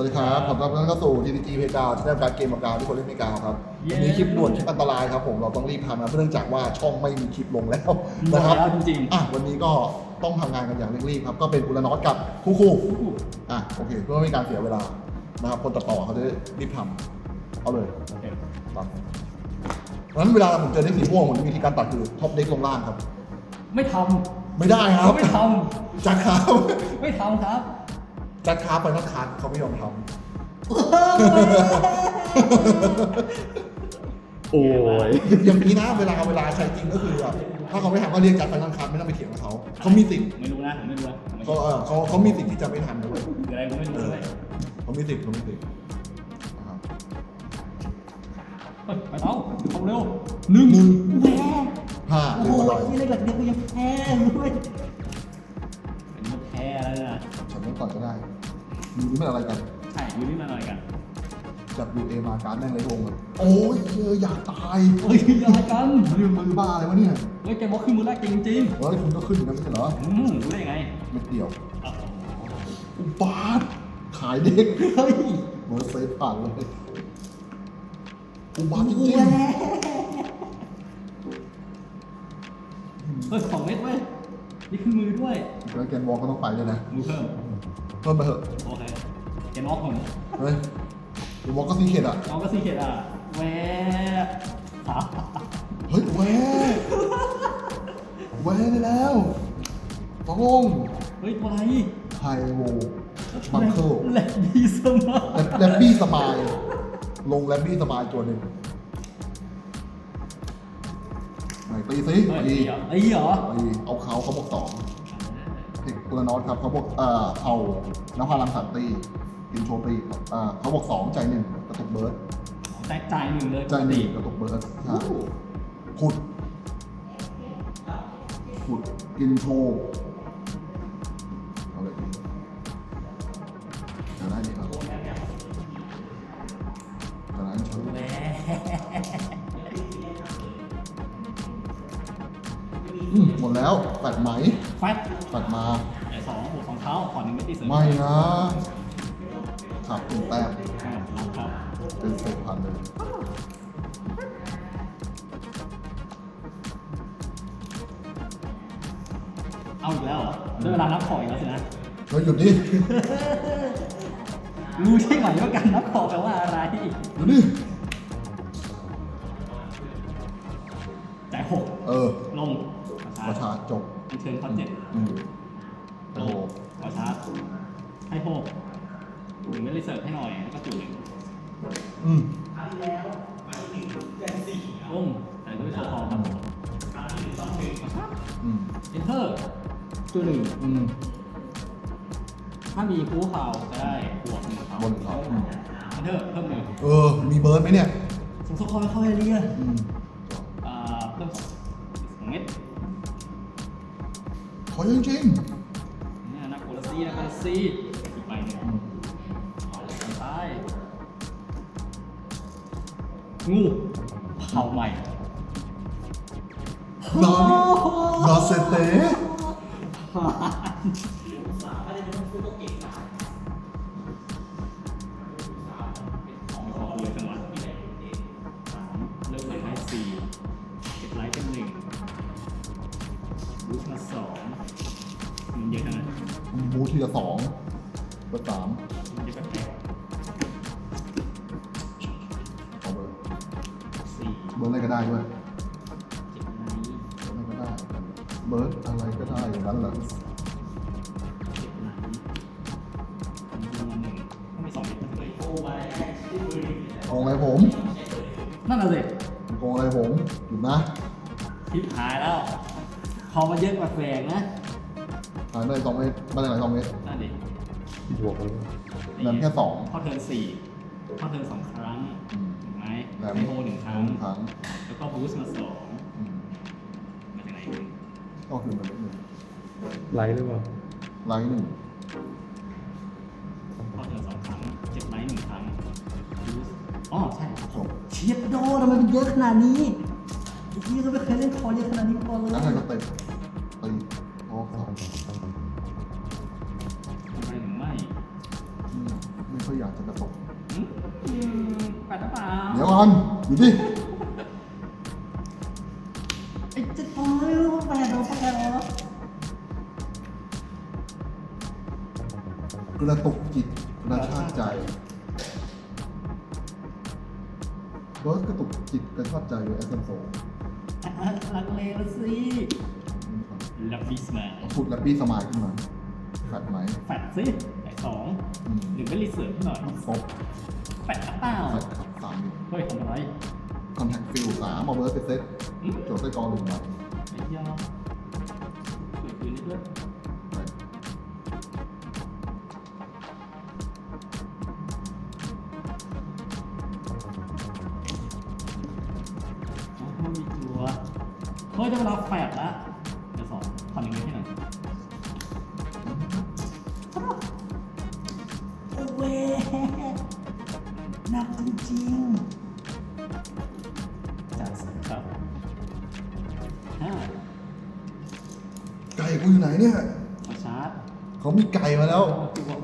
วัสดีครับขอต้อนรับเข้าสู่ TTG เพกาวที่ได้การเกมกับกาวที่คนเล่นเพกาวครับวันนี้คลิปด่วนคลิปอันตรายครับผมเราต้องรีบทำนะเนื่องจากว่าช่องไม่มีคลิปลงแล้วนะครับแล้วจริงอะวันนี้ก็ต้องทำงานกันอย่างเร่งรีบครับ ก็เป็นอุลนอตกับคู่คู่อะโอเค เพื่อไม่ให้การเสียเวลานะครับคนตัดต่อเขาจะได้รีบทำเอาเลยโอเคตัดเพราะฉะนั้นเวลาผมเจอเด็กสีม่วงผมมีวิธีการตัดคือท็อปเด็กลงล่างครับ ไม่ทไม่ได้ำครัเขาบไม่ทจัดครับำไม่ทำครับ จัดครับไปนักคัดเขาไม่ยอมทำโอ้ยอย่างนี้นะเวลาเวลาใช้จริงก็คือแบบถ้าเขาไม่ทำก็เรียกจัดไฟนอลคัดไม่ต้องไปเถียงกับเขาเขามีสิทธิ์ไม่รู้นะผมไม่รู้นะผมไม่เขาเออเขาเขามีสิทธิ์ที่จะไม่ทำด้วยคืออะไรผมไม่รู้เออเลยเขามีสิทธิ์เขามีสิทธิ์นะครับเฮ้ยไปเอาเอาเร็วหนึ่งหนึ่งแหวห้าโอ้เรียโหบร้อย ที่เล็กแบบเดียวกูยังแพ้เลยเป็นมันแพ้แล้วนะฉันต้องก่อนก็ได้ดูนี่มันอะไรกัน ใช่อยู่นี่มาหน่อยกันจากยูเอมาการดแม่งเลยงงเลยโอ้ยเจออยากตายเฮ้ยอะไรกันนี่มันมือบ้าอะไรวะเนี่ยเฮ้ยแกบอกขึ้นมือแรกจริงจริงเฮ้ยคุณก็ขึ้นอยู่นะไม่ใช่เหรอๆอืมรู้ได้ยังไงเม็ดเดียวอะอุบาทขายเด็กเฮ้ยเบอร์เซฟผ่านเลยอุบาทจริงแหวเฮ้ยสองเม็ดเว้ย นี่ขึ้นมือด้วยๆแล้วแกนวอลก็ต้องไปเลยนะมือเพิ่ม เพิ่มไปเถอะโอเคแกน็อกผมเฮ้ยแกนวอลก็ซีเคดอะน้องก็ซีเกตอะแหวะเฮ้ยแหวแหวได้แล้วฟังลงเฮ้ยตัวอะไรไฮโวบังเคิลแหลกดีสมาร์ทแลบบี้สมายลงแลบบี้สมายตัวหนึ่ง ไหนตีซิเฮ้ยตีเหรอไอ้เหรอตีเอาเขาเขาบอกสองเทคกุลนอตครับเขาบอกเอ่อเอานภารังสันตีอินโทรตีเอ่อเขาบอกสองใจหนึ่งกระตุกเบิร์ดแตกจ่ายหนึ่งเลยใจหนึ่งกระตุกเบิร์ดใช่ขุดขุดอินโท ไหมแฟตแปดมา ไอ้สองบวกสองเท้าขอหนึ่งไม่ตีเสริมไม่นะขาดตุ่แต้มอ่ารับครับเป็นเศษพันเลยเอาอีกแล้วเหรอได้เวลานับขออีกแล้วสินะ เฮ้ยหยุดดิรู้ใช่ไหมว่าการนับขอแปลว่าอะไร หยุดดิ นเชิญข้อเจ็ดอืมโอ้ลโหงขอชาร์จให้หกหนึ่งไม่ได้เสิร์ฟให้หน่อยแล้วก็จุดหนึ่งอืมลงแต่ก็ไม่โชว์พอครับอืมเอนเตอร์จุดหนึ่งอืมถ้ามีคู่เข่าจะได้บวกหนึ่งเข่าบนเขาอืมเอนเตอร์เพิ่มหนึ่งเออ มีเบิร์ดไหมเนี่ยสมทบเข้าไปเข้าไปเรียนอืม ขอจริงเนี่ยนักโกลาซีนักโกลาซีอีกใบหนึ่งๆอืมซ้ายงูเข่าใหม่นานินาเซเตะของ บูททีละสองเบอร์สามมันเยอะแป๊บเดียวเอาเบอร์สี่เบิร์ดอะไรก็ได้ด้วยเจ็ดไลท์เบิร์ดอะไรก็ได้ เบิร์ดอะไรก็ได้อย่างนั้นเหรอเจ็ดไลท์อันนี้มาหนึ่งต้องมีสองเม็ดเลยโอ้ไปโกงอะไรผมนั่นน่ะสิโกงอะไรผมหยุดนะทิพหายแล้วพอมาเยอะกว่าแฝงนะ หายไปสองเมตรมาจากไหนสองเมตรนั่นดิบวกเลยนั่นแค่สองข้อเทิร์นสี่ข้อเทิร์นสองครั้งอืม ถูกไหมแล้วไอโฮหนึ่งครั้งหนึ่งครั้งแล้วก็บูสต์มาสองอืมมาจากไหนอีกก็คือมันหนึ่งไลท์หรือเปล่าไลท์หนึ่งข้อเทิร์นสองครั้งเจ็ดไลท์หนึ่งครั้งบูสต์อ๋อใช่ จบเชียดโดทำไมมันเยอะขนาดนี้ไอ้ที่ก็ไม่เคยเล่นคอเยอะขนาดนี้มาก่อนเลยแล้วใครก็เตะ ค่อยอยากจะกระตกอืมแปดหรือเปล่าเดี๋ยวก่อนอยู่ดิไอ้เจะตายแปดเหรอแปดเหรอกระตุกจิตกระชากใจรถกระตุกจิตกระชากใจเลยแอสเซนโซอะลังเลละสิลับบิสมาพูดแรปปี้สมายขึ้นมาแฟดไหมแฟดสิ ไอ้สองอืมหรือไม่รีเสิร์ชหน่อยฟบแฟดหรือเปล่าแฟดครับสามนิ้วเฮ้ยทำอะไรคอนแทคฟิลสามเอาเบิร์ดไปเซ็ตอืมโจทย์ไส้กรองหนึ่งใบไอ้ยาเปิดคืนนี้ด้วย ก่กูอยู่ไหนเนี่ยมาชาร์จเขามีไก่มาแล้ว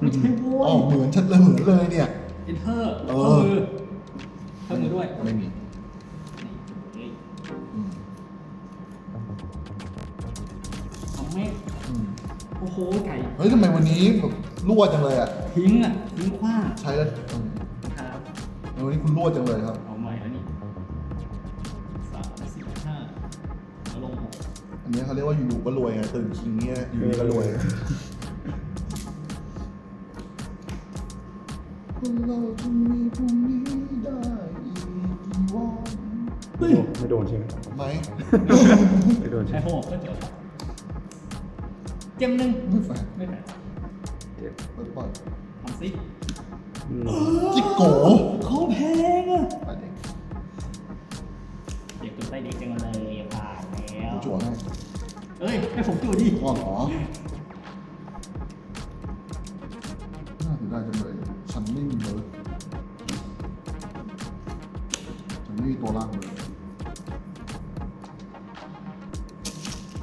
ไม่ใช่โว้อ๋อยเหมือนชัดเลยเหมือนเลยเนี่ย เอนเตอร์เอเพิ่อมมือเพิ่มมือด้วยไม่มีนี่อืมทำเมฆอืมโอ้โหไก่เฮ้ยทำไมวันนี้แบบรั่วจังเลยอะทิ้งอะทิ้งขว้างใช้แล้วอืมครับ วันนี้คุณรั่วจังเลยครับเอ นนี้เขาเรียกว่าอยู่ๆก็รวยไงตื่นคิงเนี่ยอยู่ดีก็รวยคนเราจะมีพรุ่งนี้ได้อีกกี่วันไม่โดนใช่ไหมไหมไม่โดนใช้ใช่ไหมหกก็เจอเจมหนึ่งไม่แฟร์ไม่แปลกเจ็บเปิดเปิดทำสิอืมจิกโกเขาแพงอะไปเด็กเด็กตัวใต้เด็กจังเลยผ่าน แล้วจั่วให้เอ้ยให้ผมจู่ดิว่าหรอน่าจะได้จังเลยฉันไม่มีเลยฉันไม่มีตัวล่างเลย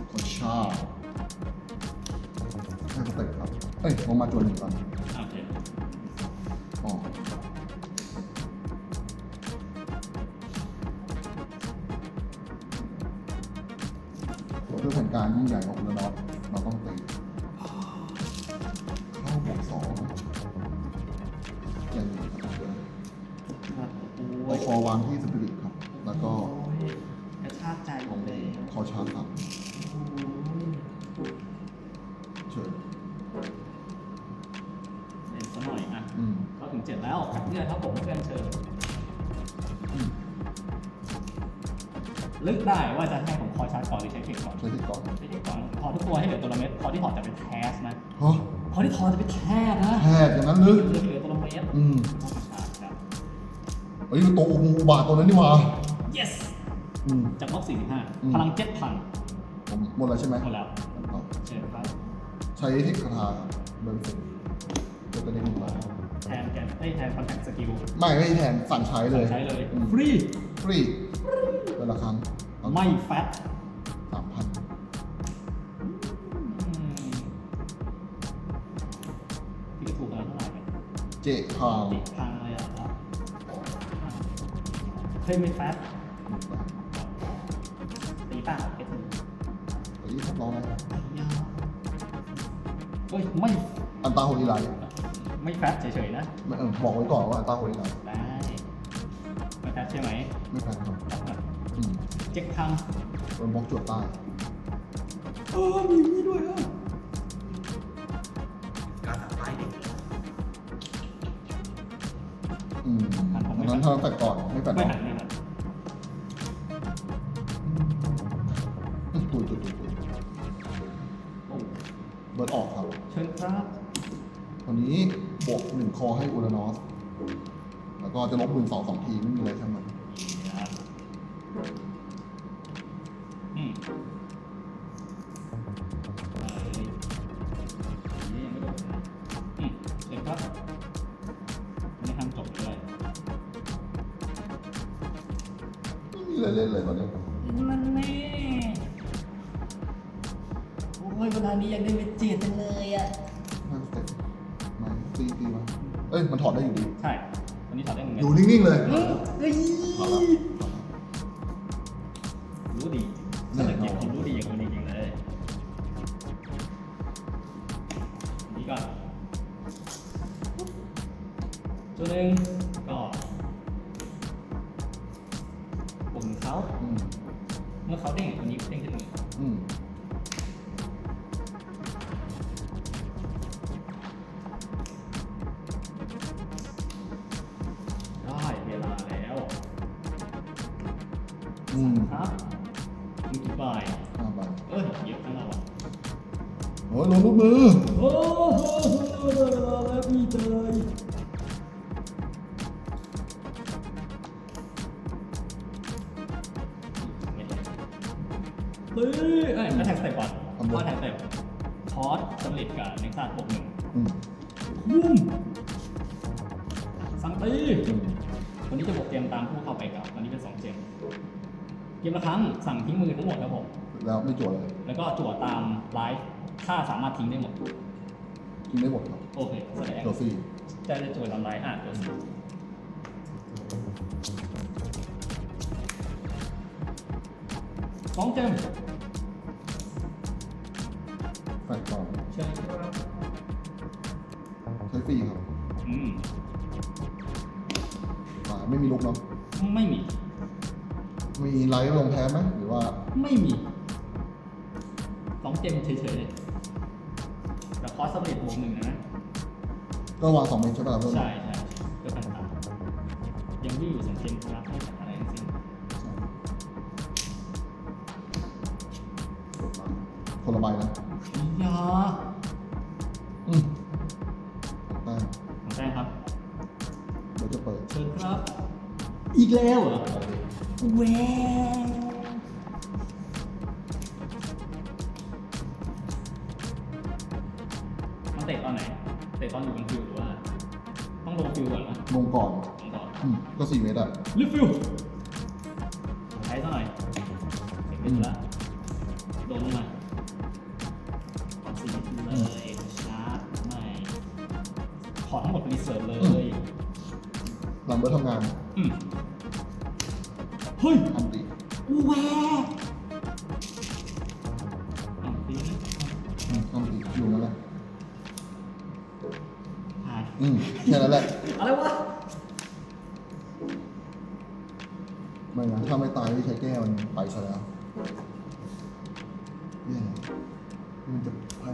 ขอชาแค่สเต็ปครับ เอ้ยผมมาจวนหนึ่งก่อน ยิ่งใหญ่ของอุลนอตเราต้องตีเข้าบวกสองอย่างนี้ครับเดี๋ยวครับโอ้เอายคอวางที่สปิริตครับ แล้วก็โอ้ยกระชากใจผมเลยคอชาร์จครับเชิญเล่นซะหน่อยอะอืม เขาถึงเจ็ดแล้วเพื่อนครับผมเพื่อนเชิญ อืม ลึกได้ว่าจะให้ผมคอชาร์จก่อนหรือใช้เทคก่อนใช้ที่ก่อนใช้เทคก่อนพอทุกตัวให้เหลือตัวละเม็ดพอที่ถอดจะเป็นแคสนะฮะพอที่ถอดจะเป็นแคสนะแพทย์อย่างนั้นหรือเหลือเหลือตัวละเม็ดอืมเอามาชาร์จครับเฮ้ยตัวอุบาทตัวนั้นนี่หว่า yes อืมจากบล็อกอืม45 พลังเจ็ดพันผมหมดแล้วใช่ไหมหมดแล้วเอาเชิญครับใช้เทคคาถาเดินสิจะกระเด็นมาแทนแกนเอ้ยแทนคอนแทคสกิลไม่ไม่แทนสั่งใช้เลยใช้เลยอืมฟรีฟรี เป็นละครั้งไม่แฟตสามพันอืมพี่ก็ถูกแล้วเท่าไหร่เนี่ยเจพาวติดพังเลยอะครับเฮ้ยไม่แฟตตีเปล่าแค่ถึงเฮ้ยทดลองไหมเฮ้ยไม่อันตาโฮลิไลท์ไม่แฟตเฉยๆนะไม่เออบอกไว้ก่อนว่าอันตาโฮลิไลท์ได้ไม่แฟตใช่ไหมไม่แพงครับ อืมเจ็คพังโดนบล็อกจวดใต้เออมีนี่ด้วยอะการตัดไปเด็กอืมอันนั้นถ้าแฟดก่อนไม่แฟดไม่ก่อหันนไม่หันอืมตุยตุยตุยตุยโอ้เบิร์ดออกครับ เชิญครับวันนี้บวกหนึ่งคอให้อูรานอส แล้วก็จะลบหนึ่งสองสองทีไม่มีอะไรทั้งนั้น มันแน่โอ้ยเวลานี้ยังได้เป็นเจ็ดจังเลยอะห้าสเต็ปมาตีตีมาเอ้ย มันถอดได้อยู่ดี ใช่ วันนี้ถอดได้หนึ่งเม็ดอยู่นิ่งๆเลย เฮ้ย อืมครับมีกี่ใบห้าใบเอ้ยเยอะขนาดวะโอ้ยลงรูปมือ เกมละครั้งสั่งทิ้งมือทั้งหมดครับผมแล้วไม่จวดเลยแล้วก็จั่วตามไลฟ์ถ้าสามารถทิ้งได้หมด กินได้หมดครับโอเคแสดงตัวฟรีจะจะจั่วตามไลฟ์อะตัวสิสองเกมแฟลตก่อนเชิญครับใช้ฟรีครับอืมอ่าไม่มีลุกเนาะไม่มี มีไลท์ลงแพ้ไหมหรือว่าไม่มีสองเกมเฉยๆเลยแต่คอร์สสำเร็จบวกหนึ่งนะ ก็วางสองเมตรใช่ไหมล่ะเพื่อนใช่ใช่ก็ต่างๆยังวิ่งอยู่สองเกมครับไม่ตัดอะไรทั้งสิ้นคนละใบนะยาอืมได้ของแจ้งครับเดี๋ยวจะเปิด เชิญครับ อีกแล้วเหรอ แหวมันเตะตอนไหน เตะตอนอยู่บนฟิวหรือว่า ต้องลงฟิวก่อนนะลงก่อนลงก่อนอืมก็สี่เมตรอะลิฟฟิวใช้เท่าไหร่เสร็จไปแล้วโดนลงมาขอสีเลยชาร์จไม่ขอทั้งหมดรีเสิร์ฟเลย หลังเบิร์ดทำงาน อืม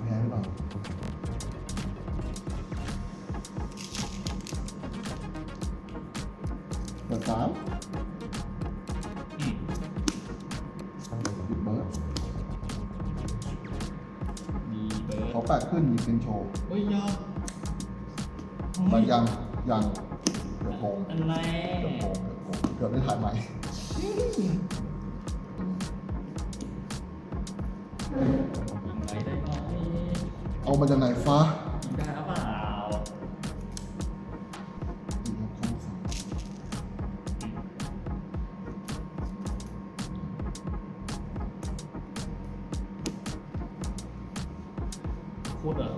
แพ้หรือเปล่าเปิดสามอืมหยุดเบิร์ดมีเบอร์เขาแปะขึ้นมีเป็นโชว์เฮ้ยยอมันยังยังเกือบโกงอันไหนเกือบโกงเกือบโกงเกือบได้ถ่ายใหม่ มาจากไหนฟ้ายิงได้หรือเปล่าพูดเหรอ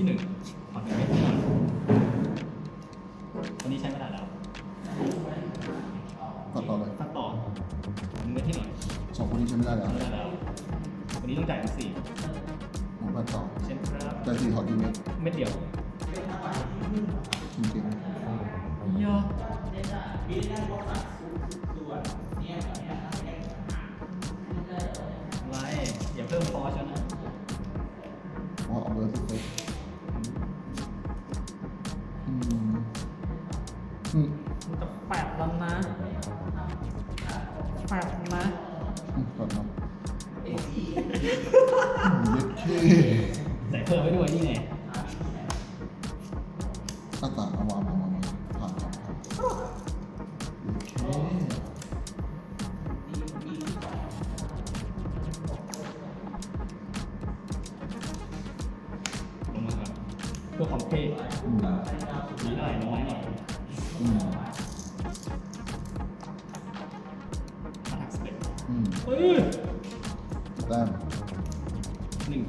ที่หนึ่งขอถึงเม็ดก่อนคนนี้ใช้ไม่ได้แล้วตัดต่อเลยตัดต่อถึงเม็ดที่หน่อยสองคนนี้ใช้ไม่ได้แล้ว ไม่ได้แล้ว วันนี้ต้องจ่ายเป็นสี่ผมตัดต่อเช่นครับแต่สี่ถอดดีเมตรเม็ดเดียวจริงเยอะไรอย่าเพิ่มฟอร์ชนะๆเพราะเอาเบอร์สุดเซ็ต ใส่เพิ่มไว้ด้วยนี่ไงหน้าต่างเอาวางวางวางวางผ่านผ่านผ่านโอเคลงมาครับเพื่อความเท่อืมมีหน่น้อยหน่อยอืมมาทักสเปกอืม เฮ้ย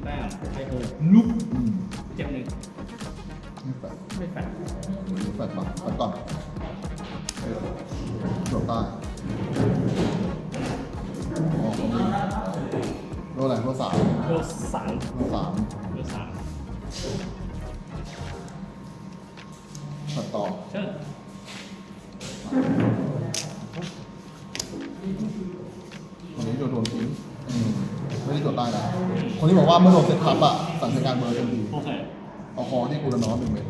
แต้มไอโอลุกเจ็บหนึ่ง คนนี้บอกว่าเมื่อโดนเซ็ตทับอะสั่งใช้การเบอร์ทันทีโอเคเอาคอที่กูละน้อยหนึ่งเม็ด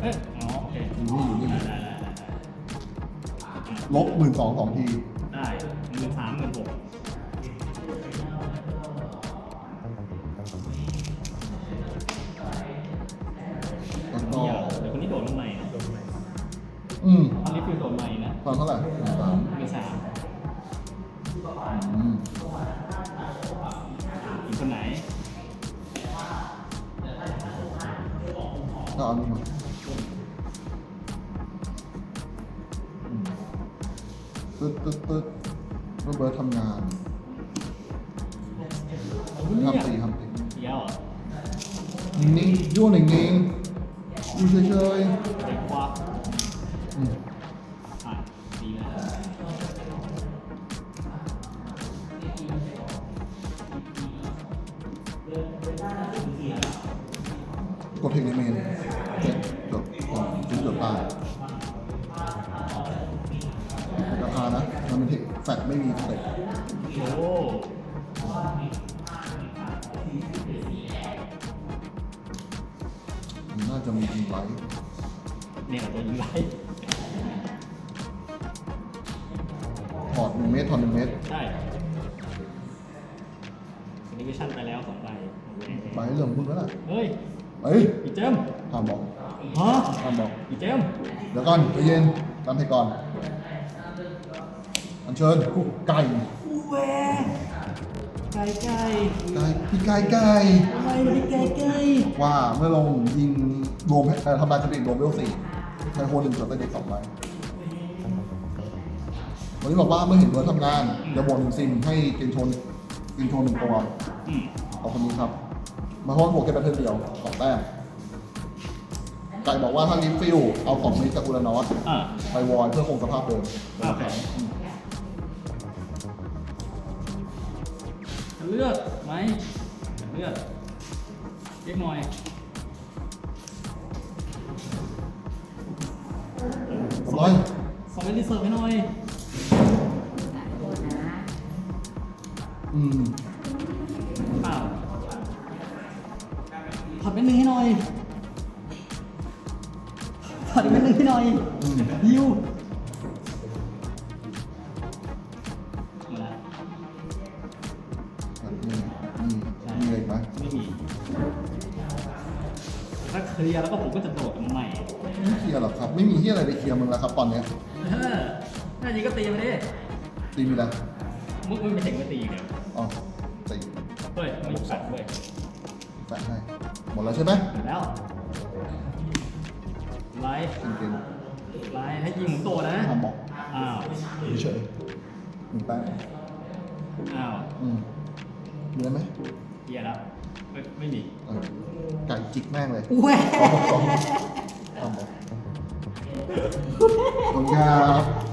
เอ๊ะอ๋อโอเคอยู่นี่อยู่นี่ได้ได้ได้ได้ลบหมื่นสองสองทีได้หมื่นสาม คนไหนก็เอานี่มาอืมตึ๊ดตึ๊ดตึ๊ดเมื่อเบิร์ดทำงานเนี่ยทำตีทำตีเดียวเหรอนิ่งๆยั่วนิ่งๆอยู่เฉยเด็กควักๆายราคานะมันเป็นเทคแฟลตไม่มีสเต็ปโอ้มันน่าจะมีอินไลท์เนี่ยตัวยิงไรถอดหนึ่งเมตรถอดหนึ่งเมตรใช่อันนี้วิชั่นไปแล้วสองใบไปเรื่องของคุณแล้วล่ะ เฮ้ย เฮ้ยอีเจมส์ห้ามบอก ฮะห้ามบอกอีเจมส์เดี๋ยวก่อนใจเย็นตามให้ก่อนอันเชิญไก่อูแวไก่ไก่ไก่พี่ไก่ไก่ทำไมมันไก่ไก่ว่าเมื่อลงยิงรวมให้เอ่อทำลายสปิริตรวมเวลสี่ใช้โฮหนึ่งส่วนเด็กสองใบวันนี้บอกว่าเมื่อเห็นเบิร์ดทำงานจะบวกหนึ่งซิมให้เกนโชนเกนโชนหนึ่งตัวอืมเอาคนนี้ครับ มาเพราะว่าบวกแค่แบตเทิลเดียวสองแต้ม ไก่บอกว่าถ้าลิฟฟิลเอาสองมิตรจากอุรานอสอะไปวอยเพื่อคงสภาพเดิมโอเค อืมเลือดไหมเลือดเรียกหน่อยสองร้อยสองเมตรรีเสิร์ฟให้หน่อย อืม ผัดเป็นหนึ่งให้หน่อยอืมดิวมาแล้วอันนี้นี่มีอะไรอีกไหมไม่มี ถ้าเคลียร์แล้วก็ผมก็จะโดดใหม่ไม่เคลียร์หรอกครับ ไม่มีที่อะไรไปเคลียร์มึงแล้วครับตอนเนี้ยเออน่าจริงก็ตีมาดิตีมีอะไรมุกมันไม่เจ๋งไม่ตีเนี่ยอ๋อตีเฮ้ยไม่ขัดเว้ยแปะให้หมดแล้วใช่ไหมหมดแล้ว ไลฟ์เกมเกมไลฟ์ให้ยิงหมุนตัวนะทำบอกอ้าว เฉยๆหนึ่งแต้มอ้าวอืมมีอะไรไหมเกียร์แล้วไม่ไม่มีเออไก่จิกแม่งเลยแหวทำบอกทำบอกขอบคุณครับ